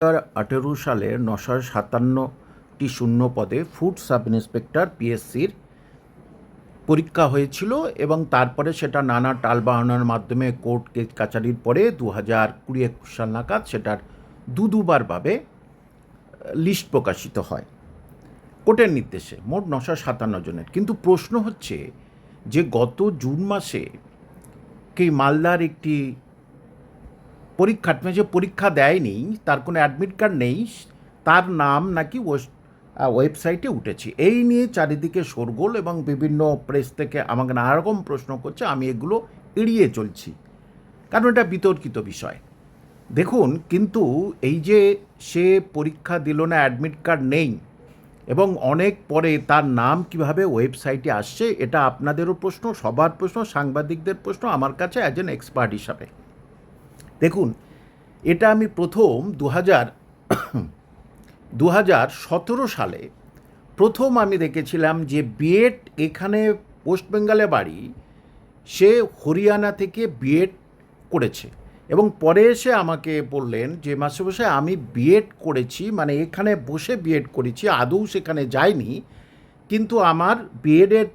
হাজার আঠেরো সালের নশো সাতান্নটি শূন্য পদে ফুড সাব ইন্সপেক্টর পিএসসির পরীক্ষা হয়েছিল এবং তারপরে সেটা নানা টালবাহানার মাধ্যমে কোর্ট কেস কাচারির পরে দু হাজার কুড়ি একুশ সাল নাগাদ সেটার দু দুবারভাবে লিস্ট প্রকাশিত হয়। কোর্টের নির্দেশে মোট নশো সাতান্ন জনের। কিন্তু প্রশ্ন হচ্ছে যে গত জুন মাসে কি মালদার একটি পরীক্ষা যে পরীক্ষা দেয়নি, তার কোনো অ্যাডমিট কার্ড নেই, তার নাম নাকি ওয়েবসাইটে উঠেছে। এই নিয়ে চারিদিকে শোরগোল এবং বিভিন্ন প্রেস থেকে আমাকে নানারকম প্রশ্ন করছে, আমি এগুলো এড়িয়ে চলছি। কারণ এটা বিতর্কিত বিষয়। দেখুন, কিন্তু এই যে সে পরীক্ষা দিল না অ্যাডমিট কার্ড নেই, এবং অনেক পরে তার নাম কীভাবে ওয়েবসাইটে আসছে, এটা আপনাদেরও প্রশ্ন, সবার প্রশ্ন, সাংবাদিকদের প্রশ্ন, আমার কাছে অ্যাজ এন এক্সপার্ট হিসাবে। দেখুন, এটা আমি প্রথম দু হাজার দু হাজার সতেরো সালে প্রথম আমি দেখেছিলাম যে বিএড এখানে বেঙ্গলে বাড়ি, সে হরিয়ানা থেকে বিএড করেছে। এবং পরে এসে আমাকে বললেন যে মাসে বসে আমি বিএড করেছি মানে এখানে বসে বিএড করেছি, আদৌ সেখানে যাইনি, কিন্তু আমার বিএডের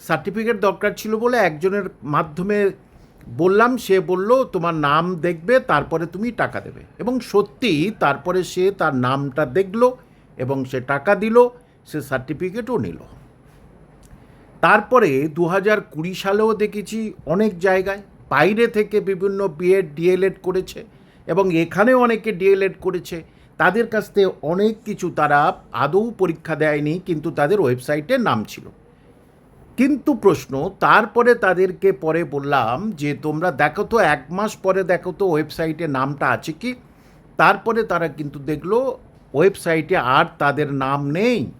সার্টিফিকেট দরকার ছিল বলে একজনের মাধ্যমে বললাম, সে বলল, তোমার নাম দেখবে, তারপরে তুমি টাকা দেবে। এবং সত্যি তারপরে সে তার নামটা দেখল এবং সে টাকা দিল, সে সার্টিফিকেটও নিল। তারপরে দু হাজার কুড়ি সালেও দেখেছি অনেক জায়গায় বাইরে থেকে বিভিন্ন বিএড ডিএলএড করেছে এবং এখানেও অনেকে ডিএলএড করেছে। তাদের কাছ থেকে অনেক কিছু তারা আদৌ পরীক্ষা দেয়নি, কিন্তু তাদের ওয়েবসাইটে নাম ছিল। কিন্তু প্রশ্ন, তারপরে তাদেরকে পরে বললাম যে, তোমরা দেখো তো, এক মাস পরে দেখো তো, ওয়েবসাইটে নামটা আছে কি? তারপরে তারা কিন্তু দেখল, ওয়েবসাইটে আর তাদের নাম নেই।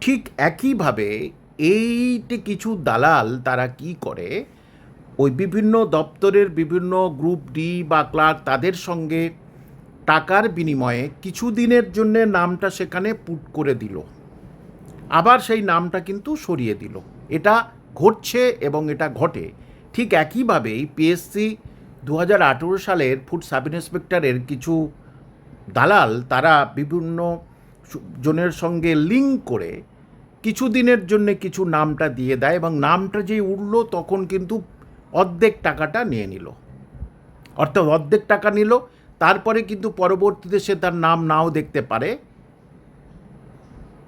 ঠিক একইভাবে এইটি কিছু দালাল তারা কি করে? ওই বিভিন্ন দপ্তরের বিভিন্ন গ্রুপ ডি বা ক্লার্ক তাদের সঙ্গে টাকার বিনিময়ে কিছু দিনের জন্য নামটা সেখানে পুট করে দিল। আবার সেই নামটা কিন্তু সরিয়ে দিল। এটা ঘটছে এবং এটা ঘটে। ঠিক একইভাবেই পিএসসি দু হাজার আঠেরো সালের ফুড সাব ইন্সপেক্টরের কিছু দালাল, তারা বিভিন্ন জনের সঙ্গে লিঙ্ক করে কিছু দিনের জন্য কিছু নামটা দিয়ে দেয় এবং নামটা যেই উঠল তখন কিন্তু অর্ধেক টাকাটা নিয়ে নিল। অর্থাৎ অর্ধেক টাকা নিল। তারপরে কিন্তু পরবর্তীতে সে তার নাম নাও দেখতে পারে।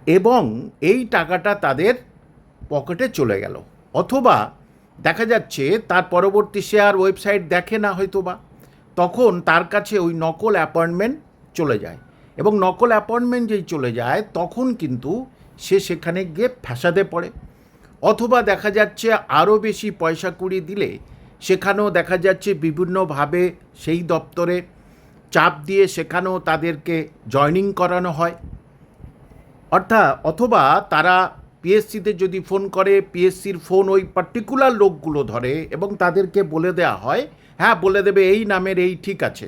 এবং এই টাকাটা তাদের পকেটে চলে গেল। অথবা দেখা যাচ্ছে তার পরবর্তী শেয়ার ওয়েবসাইট দেখে না হয়তো বা তখন তার কাছে ওই নকল অ্যাপয়েন্টমেন্ট চলে যায় এবং নকল অ্যাপয়েন্টমেন্ট যেই চলে যায়, তখন কিন্তু সে সেখানে গিয়ে ফ্যাসাদে পড়ে। অথবা দেখা যাচ্ছে আরও বেশি পয়সা কুড়ি দিলে সেখানেও দেখা যাচ্ছে বিভিন্নভাবে সেই দপ্তরে চাপ দিয়ে সেখানেও তাদেরকে জয়নিং করানো হয়। অর্থাৎ, অথবা তারা পিএসসিতে যদি ফোন করে, পিএসসির ফোন ওই পার্টিকুলার লোকগুলো ধরে এবং তাদেরকে বলে দেওয়া হয় হ্যাঁ বলে দেবে, এই নামের, এই ঠিক আছে।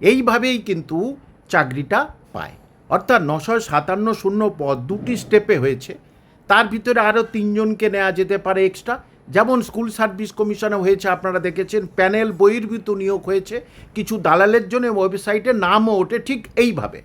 এইভাবেই কিন্তু চাকরিটা পায়। অর্থাৎ নশো সাতান্ন শূন্য পদ দুটি স্টেপে হয়েছে। তার ভিতরে আরও তিনজনকে নেওয়া যেতে পারে এক্সট্রা যেমন স্কুল সার্ভিস কমিশনে হয়েছে, আপনারা দেখেছেন, প্যানেল বহির্ভূত নিয়োগ হয়েছে। কিছু দালালের জন্য ওয়েবসাইটে নামও ওঠে ঠিক এইভাবে।